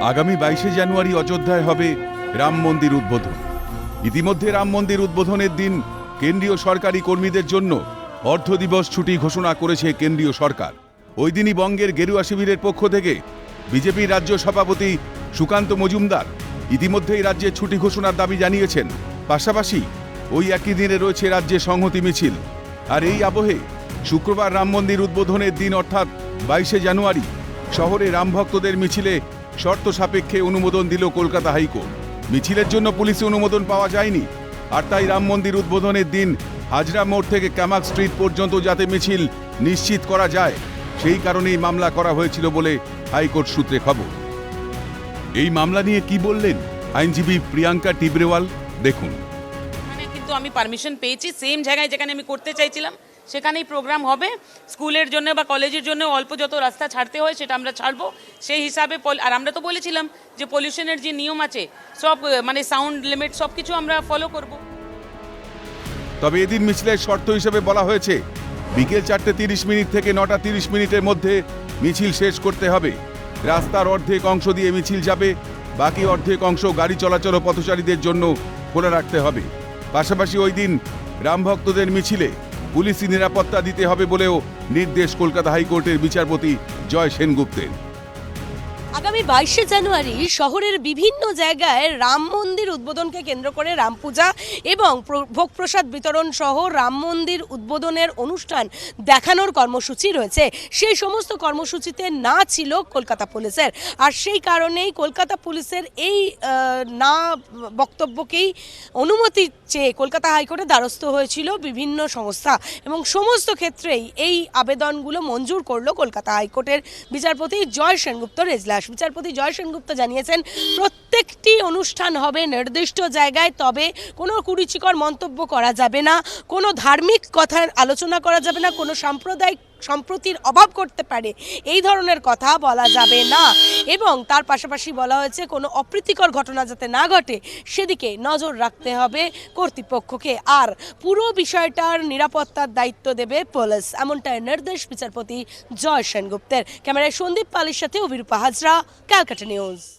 আগামী বাইশে জানুয়ারি অযোধ্যায় হবে রাম মন্দির উদ্বোধন। ইতিমধ্যে রাম মন্দির উদ্বোধনের দিন কেন্দ্রীয় সরকারি কর্মীদের জন্য অর্ধ দিবস ছুটি ঘোষণা করেছে কেন্দ্রীয় সরকার। ওই দিনই বঙ্গের গেরুয়া শিবিরের পক্ষ থেকে বিজেপির রাজ্য সভাপতি সুকান্ত মজুমদার ইতিমধ্যেই রাজ্যে ছুটি ঘোষণার দাবি জানিয়েছেন। পাশাপাশি ওই একই দিনে রয়েছে রাজ্যে সংহতি মিছিল। আর এই আবহে শুক্রবার রাম মন্দির উদ্বোধনের দিন অর্থাৎ বাইশে জানুয়ারি শহরে রামভক্তদের মিছিলে শর্ত সাপেক্ষে অনুমোদন দিল কলকাতা হাইকোর্ট। মিছিলের জন্য পুলিশে অনুমোদন পাওয়া যায়নি। আর তাই রাম মন্দির উদ্বোধনের দিন হাজরা মোড় থেকে ক্যামাক স্ট্রিট পর্যন্ত যাতে মিছিল নিশ্চিত করা যায়, সেই কারণেই মামলা করা হয়েছিল বলে হাইকোর্ট সূত্রে খবর। এই মামলা নিয়ে কি বললেন আইনজীবী প্রিয়াঙ্কা টিবরেওয়াল? দেখুন। কিন্তু আমি পারমিশন পেয়েছি সেম জায়গায় যেখানে আমি করতে চাইছিলাম সেখানেই প্রোগ্রাম হবে। স্কুলের জন্য বা কলেজের জন্য অল্প যত রাস্তা ছাড়তে হয় সেটা আমরা ছাড়বো। সেই হিসাবে আর আমরা তো বলেছিলাম যে পলিউশনের যে নিয়ম আছে, সব মানে সাউন্ড লিমিট সব কিছু আমরা ফলো করব। তবে এদিন মিছিলের শর্ত হিসেবে বলা হয়েছে, বিকেল চারটে তিরিশ মিনিট থেকে নটা তিরিশ মিনিটের মধ্যে মিছিল শেষ করতে হবে। রাস্তার অর্ধেক অংশ দিয়ে মিছিল যাবে, বাকি অর্ধেক অংশ গাড়ি চলাচল ও পথচারীদের জন্য খোলা রাখতে হবে। পাশাপাশি ওই দিন রাম ভক্তদের মিছিলে পুলিশি নিরাপত্তা দিতে হবে বলেও নির্দেশ কলকাতা হাইকোর্টের বিচারপতি জয় সেনগুপ্তের। আগামী বাইশে জানুয়ারি শহরের বিভিন্ন জায়গায় রাম মন্দির উদ্বোধনকে কেন্দ্র করে রাম পূজা এবং ভোগ প্রসাদ বিতরণ সহ রাম মন্দির উদ্বোধনের অনুষ্ঠান দেখানোর কর্মসূচি রয়েছে। সেই সমস্ত কর্মসূচিতে না ছিল কলকাতা পুলিশের। আর সেই কারণেই কলকাতা পুলিশের এই না বক্তব্যকেই অনুমতি চেয়ে কলকাতা হাইকোর্টে দ্বারস্থ হয়েছিল বিভিন্ন সংস্থা এবং সমস্ত ক্ষেত্রেই এই আবেদনগুলো মঞ্জুর করল কলকাতা হাইকোর্টের বিচারপতি জয় সেনগুপ্ত রেজলাস। বিচারপতি জয় সেনগুপ্ত জানিয়েছেন, প্রত্যেকটি অনুষ্ঠান হবে নির্দিষ্ট জায়গায়, তবে কোনো কুরুচিকর মন্তব্য করা যাবে না। কোনো ধার্মিক কথার আলোচনা করা যাবে না, কোনো সাম্প্রদায়িক সম্প্রতির অভাব করতে পারে। এই ধরনের কথা বলা যাবে না। এবং তার পাশাপাশি বলা হয়েছে, কোনো অপ্রীতিকর ঘটনা যাতে না ঘটে, সেদিকে নজর রাখতে হবে কর্তৃপক্ষকে। আর পুরো বিষয়টার নিরাপত্তার দায়িত্ব দেবে পুলিশ, এমনটাই নির্দেশ বিচারপতি জয় সেনগুপ্তের। ক্যামেরায় সন্দীপ পালের সাথে অভিরূপা হাজরা, ক্যালকাটা নিউজ।